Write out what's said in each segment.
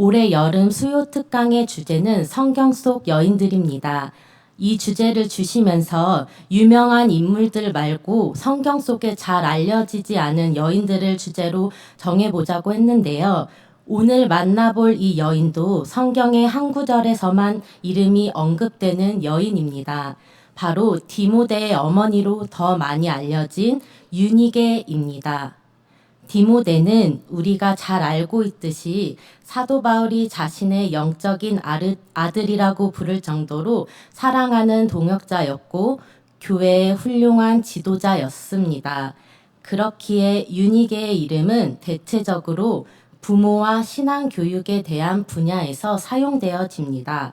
올해 여름 수요 특강의 주제는 성경 속 여인들입니다. 이 주제를 주시면서 유명한 인물들 말고 성경 속에 잘 알려지지 않은 여인들을 주제로 정해보자고 했는데요. 오늘 만나볼 이 여인도 성경의 한 구절에서만 이름이 언급되는 여인입니다. 바로 디모데의 어머니로 더 많이 알려진 유니게입니다. 디모데는 우리가 잘 알고 있듯이 사도 바울이 자신의 영적인 아들이라고 부를 정도로 사랑하는 동역자였고 교회의 훌륭한 지도자였습니다. 그렇기에 유니게의 이름은 대체적으로 부모와 신앙 교육에 대한 분야에서 사용되어집니다.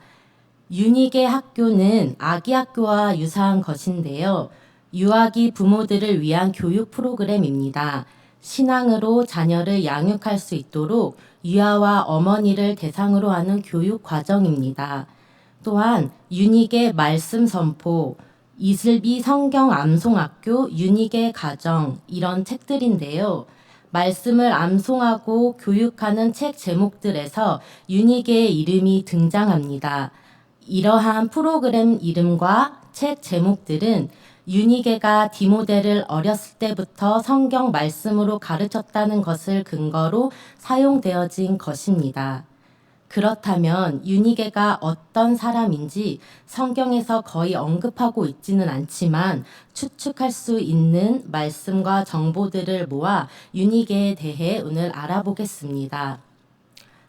유니게 학교는 아기 학교와 유사한 것인데요. 유아기 부모들을 위한 교육 프로그램입니다. 신앙으로 자녀를 양육할 수 있도록 유아와 어머니를 대상으로 하는 교육 과정입니다. 또한 유닉의 말씀 선포, 이슬비 성경 암송학교 유닉의 가정 이런 책들인데요. 말씀을 암송하고 교육하는 책 제목들에서 유닉의 이름이 등장합니다. 이러한 프로그램 이름과 책 제목들은 유니게가 디모데를 어렸을 때부터 성경 말씀으로 가르쳤다는 것을 근거로 사용되어진 것입니다. 그렇다면 유니게가 어떤 사람인지 성경에서 거의 언급하고 있지는 않지만 추측할 수 있는 말씀과 정보들을 모아 유니게에 대해 오늘 알아보겠습니다.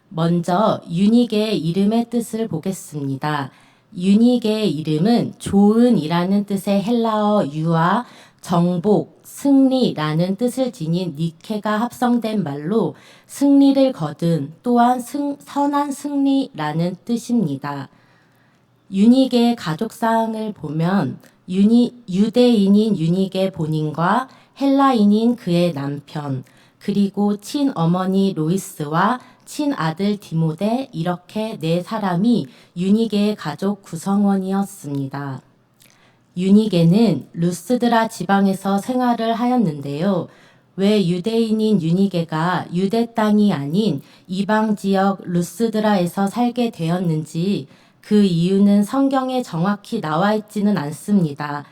먼저 유니게의 이름의 뜻을 보겠습니다. 유닉의 이름은 좋은이라는 뜻의 헬라어 유와 정복, 승리라는 뜻을 지닌 니케가 합성된 말로 승리를 거둔 또한 승, 선한 승리라는 뜻입니다. 유닉의 가족상을 보면 유니, 유대인인 유닉의 본인과 헬라인인 그의 남편, 그리고 친어머니 로이스와 친아들 디모데 이렇게 네 사람이 유니게의 가족 구성원이었습니다. 유니게는 루스드라 지방에서 생활을 하였는데요. 왜 유대인인 유니게가 유대 땅이 아닌 이방 지역 루스드라에서 살게 되었는지 그 이유는 성경에 정확히 나와 있지는 않습니다.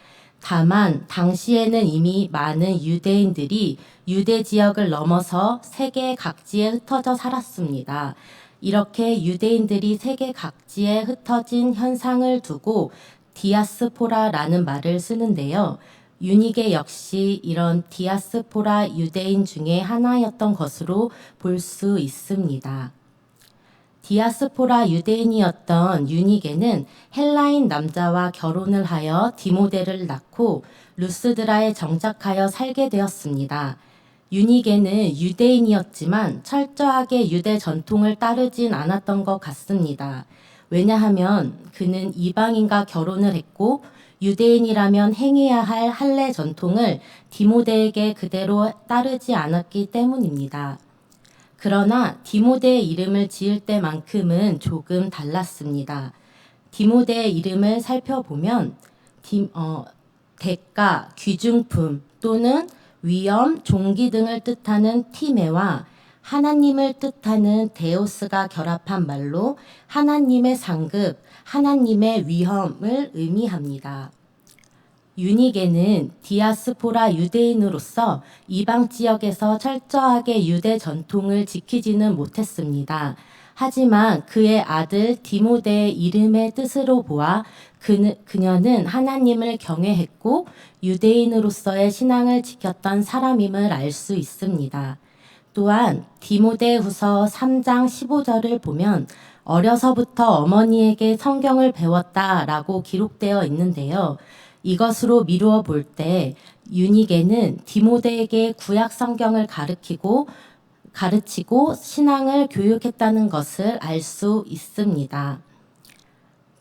다만 당시에는 이미 많은 유대인들이 유대 지역을 넘어서 세계 각지에 흩어져 살았습니다. 이렇게 유대인들이 세계 각지에 흩어진 현상을 두고 디아스포라라는 말을 쓰는데요. 유니게 역시 이런 디아스포라 유대인 중에 하나였던 것으로 볼 수 있습니다. 디아스포라 유대인이었던 유니게는 헬라인 남자와 결혼을 하여 디모데를 낳고 루스드라에 정착하여 살게 되었습니다. 유니게는 유대인이었지만 철저하게 유대 전통을 따르진 않았던 것 같습니다. 왜냐하면 그는 이방인과 결혼을 했고 유대인이라면 행해야 할 할례 전통을 디모데에게 그대로 따르지 않았기 때문입니다. 그러나 디모데의 이름을 지을 때만큼은 조금 달랐습니다. 디모데의 이름을 살펴보면 디, 어, 대가, 귀중품 또는 위험, 종기 등을 뜻하는 티메와 하나님을 뜻하는 데오스가 결합한 말로 하나님의 상급, 하나님의 위험을 의미합니다. 유니게는 디아스포라 유대인으로서 이방 지역에서 철저하게 유대 전통을 지키지는 못했습니다. 하지만 그의 아들 디모데의 이름의 뜻으로 보아 그, 그녀는 하나님을 경외했고 유대인으로서의 신앙을 지켰던 사람임을 알 수 있습니다. 또한 디모데 후서 3장 15절을 보면 어려서부터 어머니에게 성경을 배웠다 라고 기록되어 있는데요. 이것으로 미루어 볼 때 유니게는 디모데에게 구약 성경을 가르치고 가르치고 신앙을 교육했다는 것을 알 수 있습니다.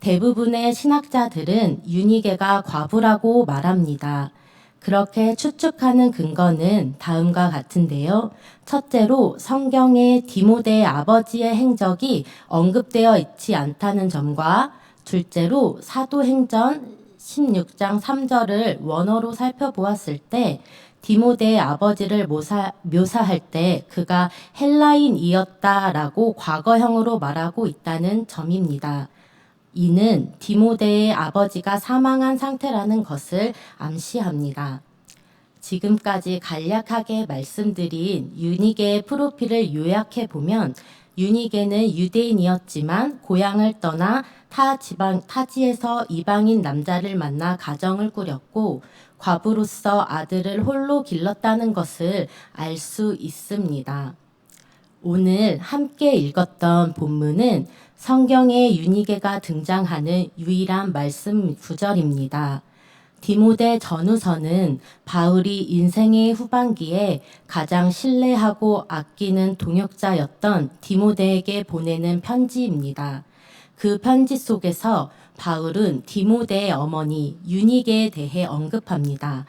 대부분의 신학자들은 유니게가 과부라고 말합니다. 그렇게 추측하는 근거는 다음과 같은데요. 첫째로 성경에 디모데의 아버지의 행적이 언급되어 있지 않다는 점과 둘째로 사도행전 16장 3절을 원어로 살펴보았을 때 디모데의 아버지를 묘사, 묘사할 때 그가 헬라인이었다라고 과거형으로 말하고 있다는 점입니다. 이는 디모데의 아버지가 사망한 상태라는 것을 암시합니다. 지금까지 간략하게 말씀드린 유니게의 프로필을 요약해 보면 유니게는 유대인이었지만 고향을 떠나 타 지방 타지에서 이방인 남자를 만나 가정을 꾸렸고 과부로서 아들을 홀로 길렀다는 것을 알 수 있습니다. 오늘 함께 읽었던 본문은 성경에 유니게가 등장하는 유일한 말씀 구절입니다. 디모데 전후서는 바울이 인생의 후반기에 가장 신뢰하고 아끼는 동역자였던 디모데에게 보내는 편지입니다. 그 편지 속에서 바울은 디모데의 어머니 유니게에 대해 언급합니다.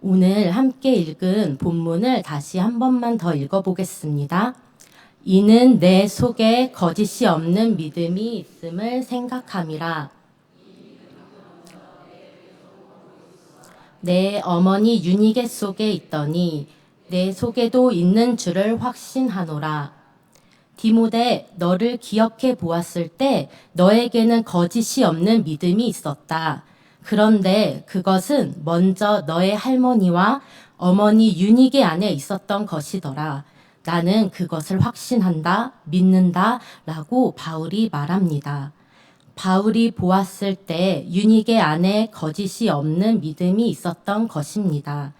오늘 함께 읽은 본문을 다시 한 번만 더 읽어보겠습니다. 이는 내 속에 거짓이 없는 믿음이 있음을 생각함이라. 내 어머니 유니게 속에 있더니 내 속에도 있는 줄을 확신하노라. 디모데, 너를 기억해 보았을 때 너에게는 거짓이 없는 믿음이 있었다. 그런데 그것은 먼저 너의 할머니와 어머니 유니게 안에 있었던 것이더라. 나는 그것을 확신한다, 믿는다, 라고 바울이 말합니다. 바울이 보았을 때 유니게 안에 거짓이 없는 믿음이 있었던 것입니다.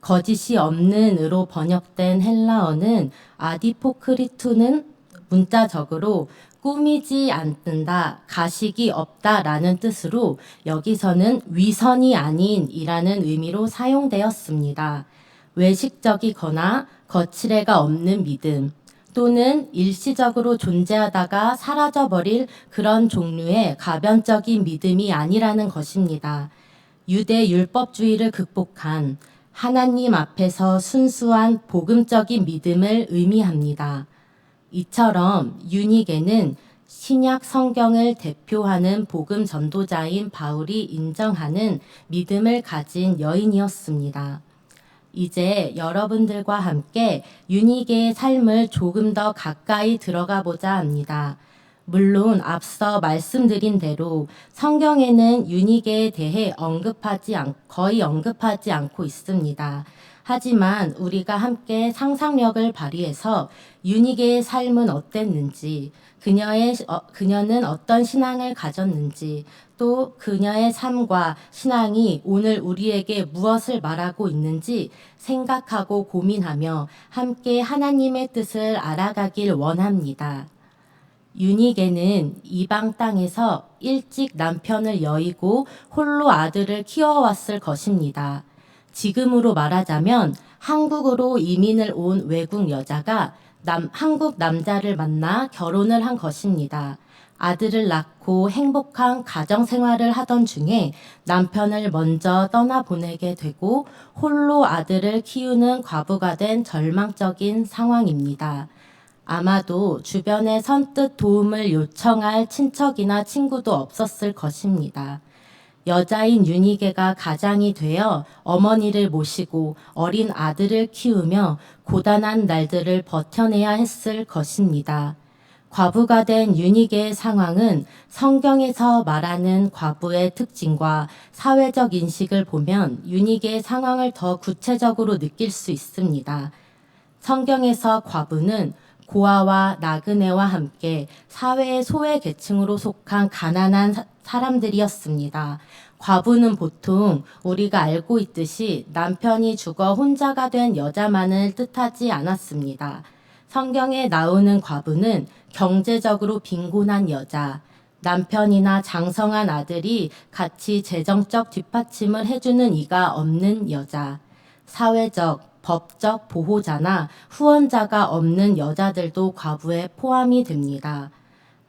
거짓이 없는으로 번역된 헬라어는 아디포크리투는 문자적으로 꾸미지 않는다, 가식이 없다 라는 뜻으로 여기서는 위선이 아닌 이라는 의미로 사용되었습니다. 외식적이거나 거칠애가 없는 믿음 또는 일시적으로 존재하다가 사라져버릴 그런 종류의 가변적인 믿음이 아니라는 것입니다. 유대 율법주의를 극복한 하나님 앞에서 순수한 복음적인 믿음을 의미합니다. 이처럼 유니게는 신약 성경을 대표하는 복음 전도자인 바울이 인정하는 믿음을 가진 여인이었습니다. 이제 여러분들과 함께 유니게의 삶을 조금 더 가까이 들어가 보자 합니다. 물론 앞서 말씀드린 대로 성경에는 유니게에 대해 언급하지 않, 거의 언급하지 않고 있습니다. 하지만 우리가 함께 상상력을 발휘해서 유니게의 삶은 어땠는지, 그녀의, 어, 그녀는 어떤 신앙을 가졌는지, 또 그녀의 삶과 신앙이 오늘 우리에게 무엇을 말하고 있는지 생각하고 고민하며 함께 하나님의 뜻을 알아가길 원합니다. 유니게는 이방 땅에서 일찍 남편을 여의고 홀로 아들을 키워왔을 것입니다. 지금으로 말하자면 한국으로 이민을 온 외국 여자가 남, 한국 남자를 만나 결혼을 한 것입니다. 아들을 낳고 행복한 가정 생활을 하던 중에 남편을 먼저 떠나보내게 되고 홀로 아들을 키우는 과부가 된 절망적인 상황입니다. 아마도 주변에 선뜻 도움을 요청할 친척이나 친구도 없었을 것입니다. 여자인 유니게가 가장이 되어 어머니를 모시고 어린 아들을 키우며 고단한 날들을 버텨내야 했을 것입니다. 과부가 된 유니게의 상황은 성경에서 말하는 과부의 특징과 사회적 인식을 보면 유니게의 상황을 더 구체적으로 느낄 수 있습니다. 성경에서 과부는 고아와 나그네와 함께 사회의 소외 계층으로 속한 가난한 사람들이었습니다. 과부는 보통 우리가 알고 있듯이 남편이 죽어 혼자가 된 여자만을 뜻하지 않았습니다. 성경에 나오는 과부는 경제적으로 빈곤한 여자, 남편이나 장성한 아들이 같이 재정적 뒷받침을 해주는 이가 없는 여자, 사회적, 법적 보호자나 후원자가 없는 여자들도 과부에 포함이 됩니다.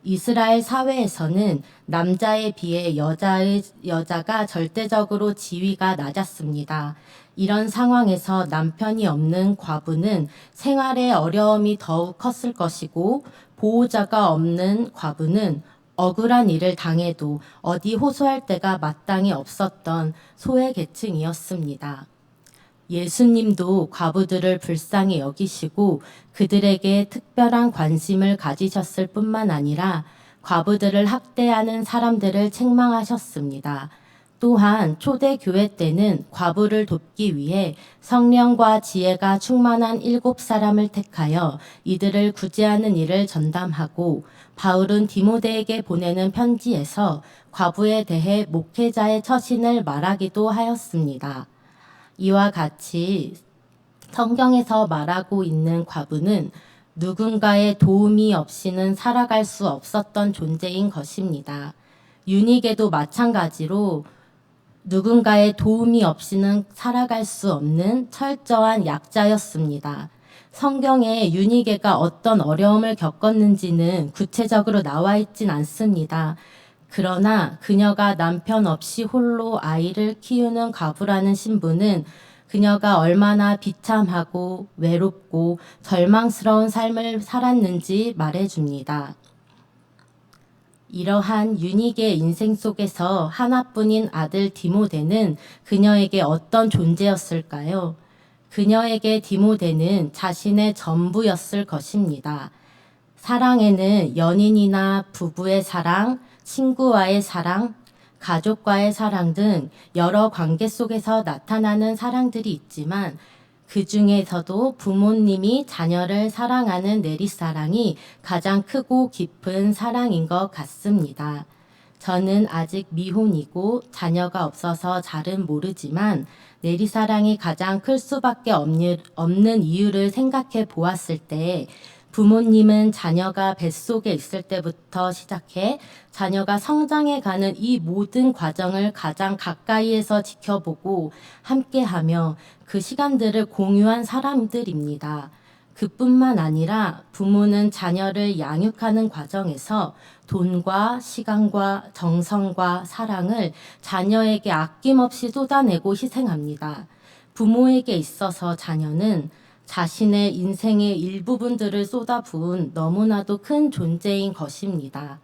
이스라엘 사회에서는 남자에 비해 여자의, 여자가 절대적으로 지위가 낮았습니다. 이런 상황에서 남편이 없는 과부는 생활의 어려움이 더욱 컸을 것이고 보호자가 없는 과부는 억울한 일을 당해도 어디 호소할 데가 마땅히 없었던 소외 계층이었습니다. 예수님도 과부들을 불쌍히 여기시고 그들에게 특별한 관심을 가지셨을 뿐만 아니라 과부들을 학대하는 사람들을 책망하셨습니다. 또한 초대교회 때는 과부를 돕기 위해 성령과 지혜가 충만한 일곱 사람을 택하여 이들을 구제하는 일을 전담하고 바울은 디모데에게 보내는 편지에서 과부에 대해 목회자의 처신을 말하기도 하였습니다. 이와 같이 성경에서 말하고 있는 과부는 누군가의 도움이 없이는 살아갈 수 없었던 존재인 것입니다. 윤익에도 마찬가지로 누군가의 도움이 없이는 살아갈 수 없는 철저한 약자였습니다. 성경에 윤희계가 어떤 어려움을 겪었는지는 구체적으로 나와 있진 않습니다. 그러나 그녀가 남편 없이 홀로 아이를 키우는 과부라는 신부는 그녀가 얼마나 비참하고 외롭고 절망스러운 삶을 살았는지 말해줍니다. 이러한 유닉의 인생 속에서 하나뿐인 아들 디모데는 그녀에게 어떤 존재였을까요? 그녀에게 디모데는 자신의 전부였을 것입니다. 사랑에는 연인이나 부부의 사랑, 친구와의 사랑, 가족과의 사랑 등 여러 관계 속에서 나타나는 사랑들이 있지만 그 중에서도 부모님이 자녀를 사랑하는 내리사랑이 가장 크고 깊은 사랑인 것 같습니다. 저는 아직 미혼이고 자녀가 없어서 잘은 모르지만 내리사랑이 가장 클 수밖에 없는, 이유를 생각해 보았을 때 부모님은 자녀가 뱃속에 있을 때부터 시작해 자녀가 성장해 가는 이 모든 과정을 가장 가까이에서 지켜보고 함께하며 그 시간들을 공유한 사람들입니다. 그뿐만 아니라 부모는 자녀를 양육하는 과정에서 돈과 시간과 정성과 사랑을 자녀에게 아낌없이 쏟아내고 희생합니다. 부모에게 있어서 자녀는 자신의 인생의 일부분들을 쏟아부은 너무나도 큰 존재인 것입니다.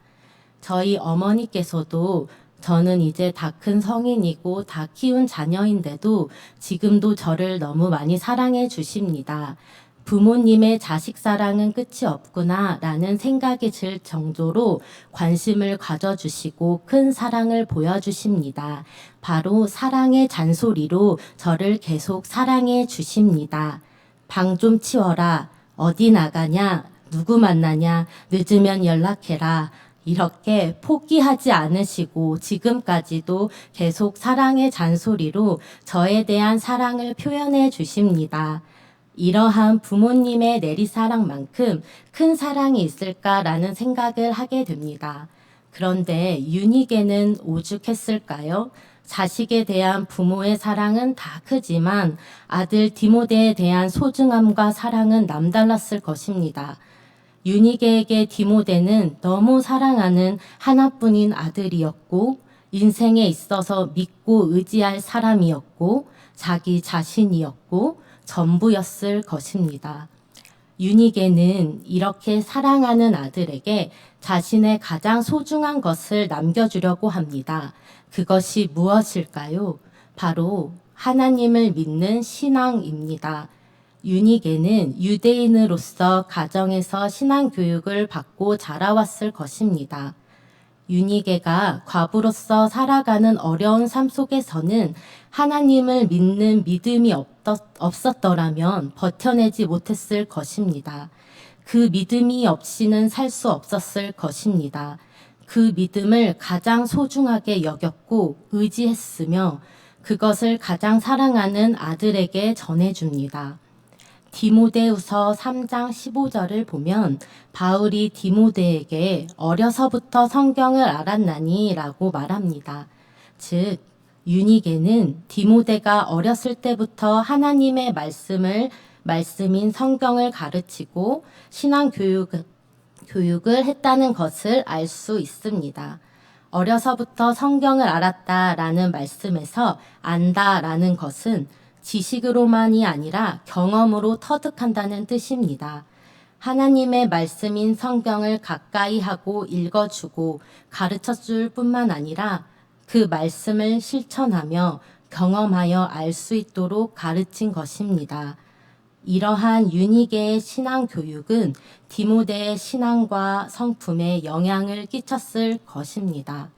저희 어머니께서도 저는 이제 다 큰 성인이고 다 키운 자녀인데도 지금도 저를 너무 많이 사랑해 주십니다. 부모님의 자식 사랑은 끝이 없구나 라는 생각이 들 정도로 관심을 가져주시고 큰 사랑을 보여주십니다. 바로 사랑의 잔소리로 저를 계속 사랑해 주십니다. 방 좀 치워라. 어디 나가냐? 누구 만나냐? 늦으면 연락해라. 이렇게 포기하지 않으시고 지금까지도 계속 사랑의 잔소리로 저에 대한 사랑을 표현해 주십니다. 이러한 부모님의 내리사랑만큼 큰 사랑이 있을까라는 생각을 하게 됩니다. 그런데 윤희계는 오죽했을까요? 자식에 대한 부모의 사랑은 다 크지만 아들 디모데에 대한 소중함과 사랑은 남달랐을 것입니다. 유니게에게 디모데는 너무 사랑하는 하나뿐인 아들이었고 인생에 있어서 믿고 의지할 사람이었고 자기 자신이었고 전부였을 것입니다. 유니게는 이렇게 사랑하는 아들에게 자신의 가장 소중한 것을 남겨주려고 합니다. 그것이 무엇일까요? 바로 하나님을 믿는 신앙입니다. 유니게는 유대인으로서 가정에서 신앙 교육을 받고 자라왔을 것입니다. 유니게가 과부로서 살아가는 어려운 삶 속에서는 하나님을 믿는 믿음이 없었더라면 버텨내지 못했을 것입니다. 그 믿음이 없이는 살 수 없었을 것입니다. 그 믿음을 가장 소중하게 여겼고 의지했으며 그것을 가장 사랑하는 아들에게 전해줍니다. 디모데후서 3장 15절을 보면 바울이 디모데에게 어려서부터 성경을 알았나니라고 말합니다. 즉 유니게는 디모데가 어렸을 때부터 하나님의 말씀을 말씀인 성경을 가르치고 신앙 교육 교육을 했다는 것을 알 수 있습니다. 어려서부터 성경을 알았다라는 말씀에서 안다라는 것은 지식으로만이 아니라 경험으로 터득한다는 뜻입니다. 하나님의 말씀인 성경을 가까이 하고 읽어주고 가르쳐 줄 뿐만 아니라 그 말씀을 실천하며 경험하여 알 수 있도록 가르친 것입니다. 이러한 유니게의 신앙 교육은 디모데의 신앙과 성품에 영향을 끼쳤을 것입니다.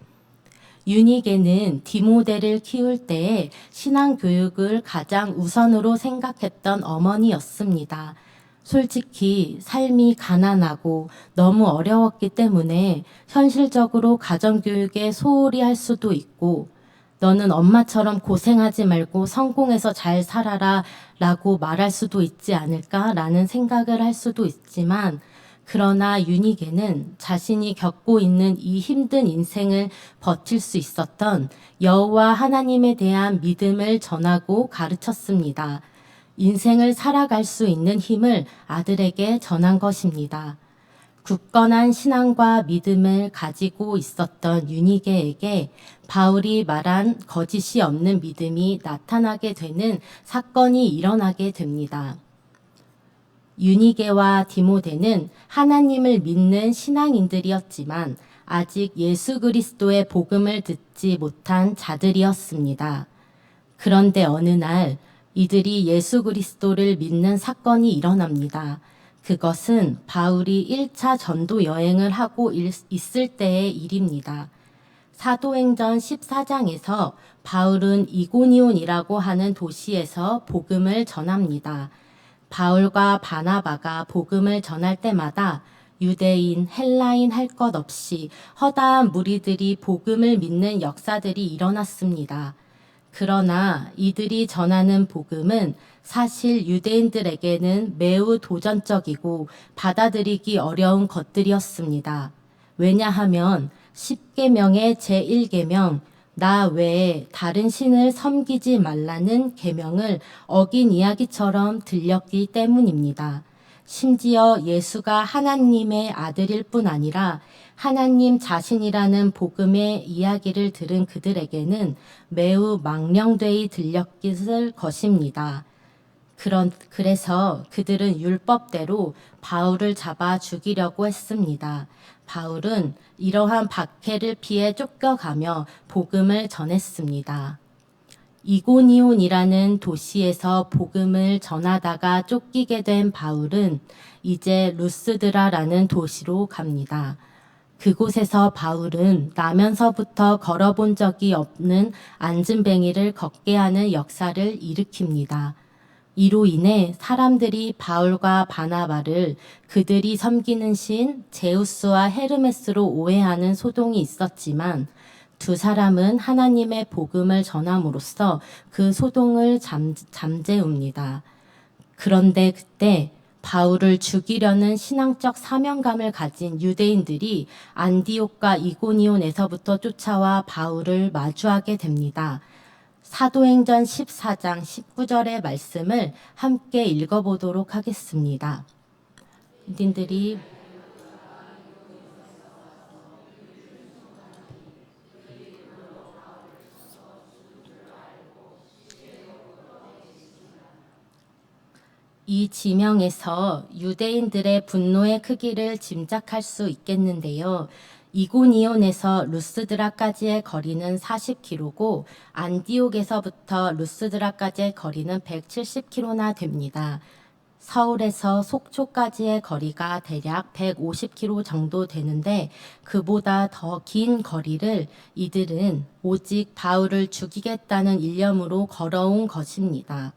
유니게는 디모데를 키울 때에 신앙 교육을 가장 우선으로 생각했던 어머니였습니다. 솔직히 삶이 가난하고 너무 어려웠기 때문에 현실적으로 가정교육에 소홀히 할 수도 있고 너는 엄마처럼 고생하지 말고 성공해서 잘 살아라 라고 말할 수도 있지 않을까 라는 생각을 할 수도 있지만 그러나 유니게는 자신이 겪고 있는 이 힘든 인생을 버틸 수 있었던 여호와 하나님에 대한 믿음을 전하고 가르쳤습니다. 인생을 살아갈 수 있는 힘을 아들에게 전한 것입니다. 굳건한 신앙과 믿음을 가지고 있었던 유니게에게 바울이 말한 거짓이 없는 믿음이 나타나게 되는 사건이 일어나게 됩니다. 유니게와 디모데는 하나님을 믿는 신앙인들이었지만 아직 예수 그리스도의 복음을 듣지 못한 자들이었습니다. 그런데 어느 날 이들이 예수 그리스도를 믿는 사건이 일어납니다. 그것은 바울이 1차 전도 여행을 하고 있을 때의 일입니다. 사도행전 14장에서 바울은 이고니온이라고 하는 도시에서 복음을 전합니다. 바울과 바나바가 복음을 전할 때마다 유대인, 헬라인 할 것 없이 허다한 무리들이 복음을 믿는 역사들이 일어났습니다. 그러나 이들이 전하는 복음은 사실 유대인들에게는 매우 도전적이고 받아들이기 어려운 것들이었습니다. 왜냐하면 10계명의 제1계명 나 외에 다른 신을 섬기지 말라는 계명을 어긴 이야기처럼 들렸기 때문입니다. 심지어 예수가 하나님의 아들일 뿐 아니라 하나님 자신이라는 복음의 이야기를 들은 그들에게는 매우 망령되이 들렸을 것입니다. 그런, 그래서 그들은 율법대로 바울을 잡아 죽이려고 했습니다. 바울은 이러한 박해를 피해 쫓겨가며 복음을 전했습니다. 이고니온이라는 도시에서 복음을 전하다가 쫓기게 된 바울은 이제 루스드라라는 도시로 갑니다. 그곳에서 바울은 나면서부터 걸어본 적이 없는 앉은뱅이를 걷게 하는 역사를 일으킵니다. 이로 인해 사람들이 바울과 바나바를 그들이 섬기는 신 제우스와 헤르메스로 오해하는 소동이 있었지만 두 사람은 하나님의 복음을 전함으로써 그 소동을 잠, 잠재웁니다. 그런데 그때 바울을 죽이려는 신앙적 사명감을 가진 유대인들이 안디옥과 이고니온에서부터 쫓아와 바울을 마주하게 됩니다. 사도행전 14장 19절의 말씀을 함께 읽어보도록 하겠습니다. 유대인들이 이 지명에서 유대인들의 분노의 크기를 짐작할 수 있겠는데요. 이고니온에서 루스드라까지의 거리는 40km고 안디옥에서부터 루스드라까지의 거리는 170km나 됩니다. 서울에서 속초까지의 거리가 대략 150km 정도 되는데 그보다 더 긴 거리를 이들은 오직 바울을 죽이겠다는 일념으로 걸어온 것입니다.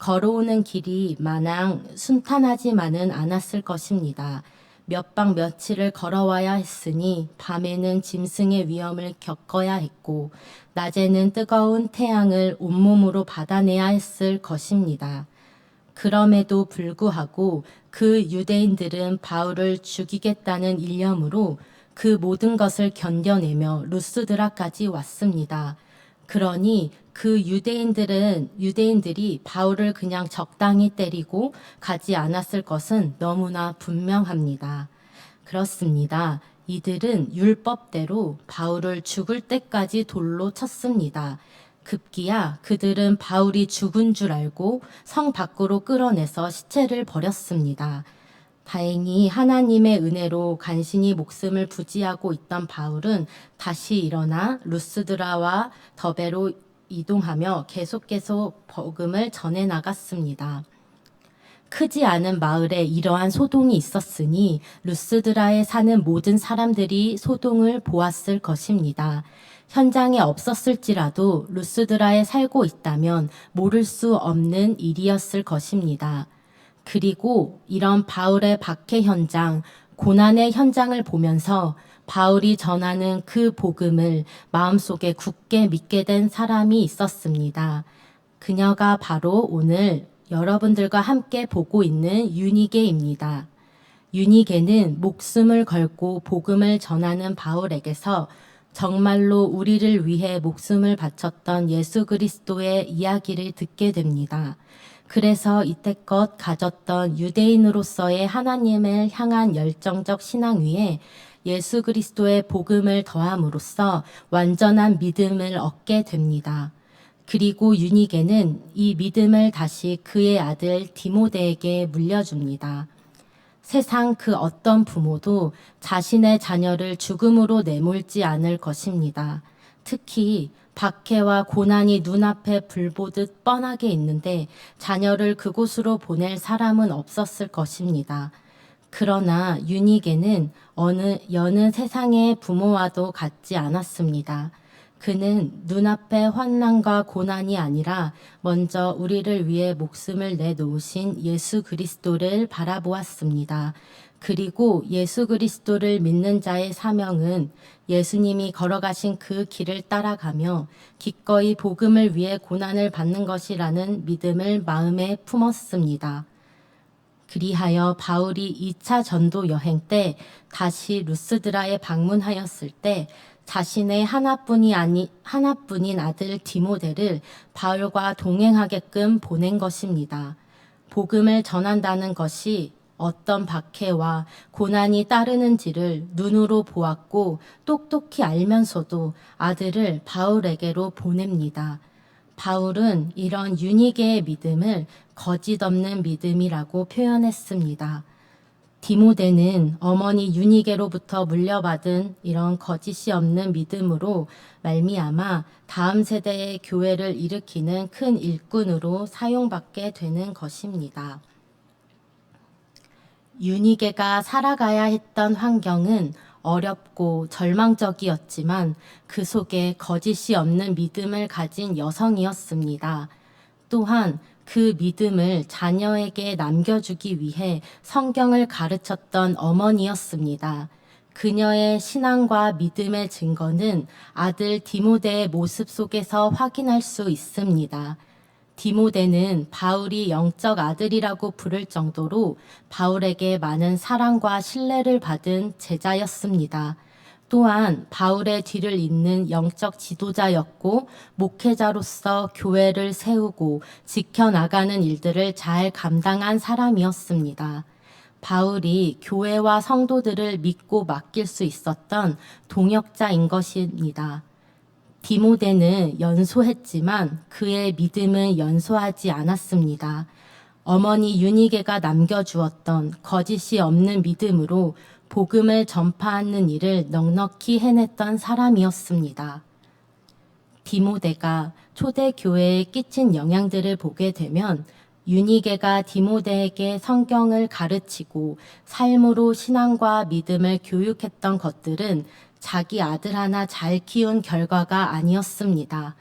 걸어오는 길이 마냥 순탄하지만은 않았을 것입니다. 몇방 며칠을 걸어와야 했으니 밤에는 짐승의 위험을 겪어야 했고 낮에는 뜨거운 태양을 온몸으로 받아내야 했을 것입니다. 그럼에도 불구하고 그 유대인들은 바울을 죽이겠다는 일념으로 그 모든 것을 견뎌내며 루스드라까지 왔습니다. 그러니 그 유대인들은 유대인들이 바울을 그냥 적당히 때리고 가지 않았을 것은 너무나 분명합니다. 그렇습니다. 이들은 율법대로 바울을 죽을 때까지 돌로 쳤습니다. 급기야 그들은 바울이 죽은 줄 알고 성 밖으로 끌어내서 시체를 버렸습니다. 다행히 하나님의 은혜로 간신히 목숨을 부지하고 있던 바울은 다시 일어나 루스드라와 더베로 이동하며 계속 계속 복음을 전해 나갔습니다. 크지 않은 마을에 이러한 소동이 있었으니 루스드라에 사는 모든 사람들이 소동을 보았을 것입니다. 현장에 없었을지라도 루스드라에 살고 있다면 모를 수 없는 일이었을 것입니다. 그리고 이런 바울의 박해 현장, 고난의 현장을 보면서 바울이 전하는 그 복음을 마음속에 굳게 믿게 된 사람이 있었습니다. 그녀가 바로 오늘 여러분들과 함께 보고 있는 유니게입니다. 유니게는 목숨을 걸고 복음을 전하는 바울에게서 정말로 우리를 위해 목숨을 바쳤던 예수 그리스도의 이야기를 듣게 됩니다. 그래서 이때껏 가졌던 유대인으로서의 하나님을 향한 열정적 신앙 위에 예수 그리스도의 복음을 더함으로써 완전한 믿음을 얻게 됩니다. 그리고 유니게는 이 믿음을 다시 그의 아들 디모데에게 물려줍니다. 세상 그 어떤 부모도 자신의 자녀를 죽음으로 내몰지 않을 것입니다. 특히 박해와 고난이 눈앞에 불보듯 뻔하게 있는데 자녀를 그곳으로 보낼 사람은 없었을 것입니다. 그러나 유니게는 어느 여느 세상의 부모와도 같지 않았습니다. 그는 눈앞의 환난과 고난이 아니라 먼저 우리를 위해 목숨을 내놓으신 예수 그리스도를 바라보았습니다. 그리고 예수 그리스도를 믿는 자의 사명은 예수님이 걸어가신 그 길을 따라가며 기꺼이 복음을 위해 고난을 받는 것이라는 믿음을 마음에 품었습니다. 그리하여 바울이 2차 전도 여행 때 다시 루스드라에 방문하였을 때 자신의 하나뿐이 아니 하나뿐인 아들 디모데를 바울과 동행하게끔 보낸 것입니다. 복음을 전한다는 것이 어떤 박해와 고난이 따르는지를 눈으로 보았고 똑똑히 알면서도 아들을 바울에게로 보냅니다. 바울은 이런 유니게의 믿음을 거짓 없는 믿음이라고 표현했습니다. 디모데는 어머니 유니게로부터 물려받은 이런 거짓이 없는 믿음으로 말미암아 다음 세대의 교회를 일으키는 큰 일꾼으로 사용받게 되는 것입니다. 유니게가 살아가야 했던 환경은 어렵고 절망적이었지만 그 속에 거짓이 없는 믿음을 가진 여성이었습니다. 또한 그 믿음을 자녀에게 남겨주기 위해 성경을 가르쳤던 어머니였습니다. 그녀의 신앙과 믿음의 증거는 아들 디모데의 모습 속에서 확인할 수 있습니다. 디모데는 바울이 영적 아들이라고 부를 정도로 바울에게 많은 사랑과 신뢰를 받은 제자였습니다. 또한 바울의 뒤를 잇는 영적 지도자였고 목회자로서 교회를 세우고 지켜나가는 일들을 잘 감당한 사람이었습니다. 바울이 교회와 성도들을 믿고 맡길 수 있었던 동역자인 것입니다. 디모데는 연소했지만 그의 믿음은 연소하지 않았습니다. 어머니 유니게가 남겨주었던 거짓이 없는 믿음으로 복음을 전파하는 일을 넉넉히 해냈던 사람이었습니다. 디모데가 초대 교회에 끼친 영향들을 보게 되면 유니게가 디모데에게 성경을 가르치고 삶으로 신앙과 믿음을 교육했던 것들은 자기 아들 하나 잘 키운 결과가 아니었습니다.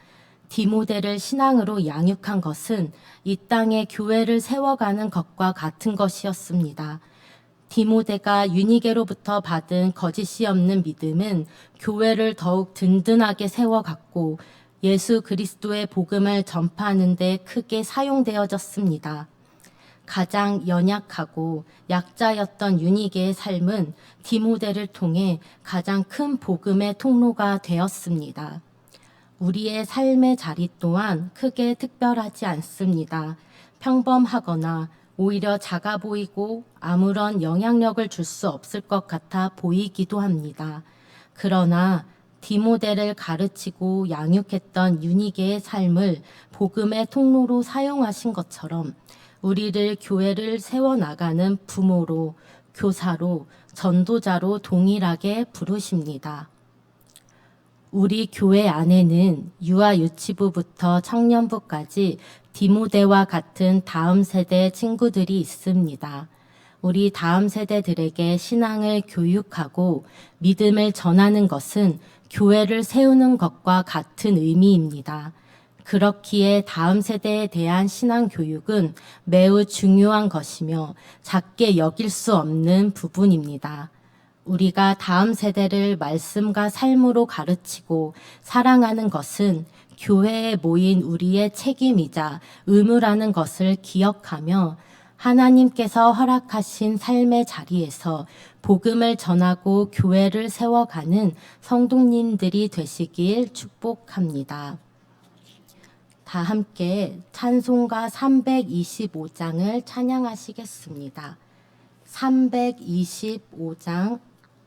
디모데를 신앙으로 양육한 것은 이 땅에 교회를 세워가는 것과 같은 것이었습니다. 디모데가 유니게로부터 받은 거짓이 없는 믿음은 교회를 더욱 든든하게 세워갔고 예수 그리스도의 복음을 전파하는 데 크게 사용되어졌습니다. 가장 연약하고 약자였던 유니게의 삶은 디모데를 통해 가장 큰 복음의 통로가 되었습니다. 우리의 삶의 자리 또한 크게 특별하지 않습니다. 평범하거나 오히려 작아 보이고 아무런 영향력을 줄 수 없을 것 같아 보이기도 합니다. 그러나 디모데를 가르치고 양육했던 유니게의 삶을 복음의 통로로 사용하신 것처럼 우리를 교회를 세워나가는 부모로, 교사로, 전도자로 동일하게 부르십니다. 우리 교회 안에는 유아 유치부부터 청년부까지 디모데와 같은 다음 세대 친구들이 있습니다. 우리 다음 세대들에게 신앙을 교육하고 믿음을 전하는 것은 교회를 세우는 것과 같은 의미입니다. 그렇기에 다음 세대에 대한 신앙 교육은 매우 중요한 것이며 작게 여길 수 없는 부분입니다. 우리가 다음 세대를 말씀과 삶으로 가르치고 사랑하는 것은 교회에 모인 우리의 책임이자 의무라는 것을 기억하며 하나님께서 허락하신 삶의 자리에서 복음을 전하고 교회를 세워가는 성도님들이 되시길 축복합니다. 다 함께 찬송가 325장을 찬양하시겠습니다. 325장